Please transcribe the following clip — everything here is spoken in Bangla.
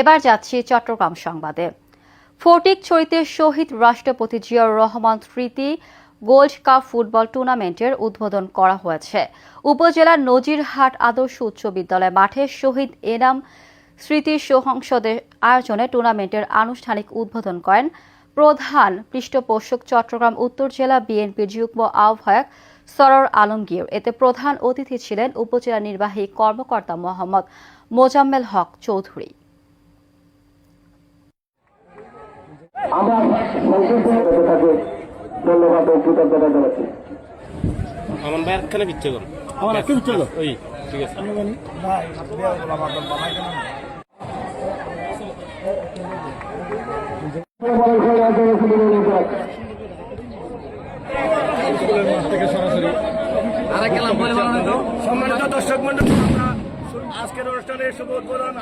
এবার যাচ্ছি চট্টগ্রাম সংবাদে। ফটিকছড়িতে শহীদ রাষ্ট্রপতি জিয়াউর রহমান স্মৃতি গোল্ড কাপ ফুটবল টুর্নামেন্টের উদ্বোধন করা হয়েছে। উপজেলার নজিরহাট আদর্শ উচ্চ বিদ্যালয় মাঠে শহীদ এনাম স্মৃতি সংসদের আয়োজনে টুর্নামেন্টের আনুষ্ঠানিক উদ্বোধন করেন প্রধান পৃষ্ঠপোষক চট্টগ্রাম উত্তর জেলা বিএনপির যুগ্ম আহ্বায়ক সরর আলমগীর। এতে প্রধান অতিথি ছিলেন উপজেলা নির্বাহী কর্মকর্তা মোহাম্মদ মোজাম্মেল হক চৌধুরী। আমরা সংক্ষিপ্ত হতে থাকে। ধন্যবাদ ও কৃতজ্ঞতা জানাচ্ছি। আমার ভাই একখানে বিচ্ছে আমার আজকে চলো ওই ঠিক আছে। সম্মানিত দর্শক মন্ডলী আজকের অনুষ্ঠানের শুভ উদ্বোধন।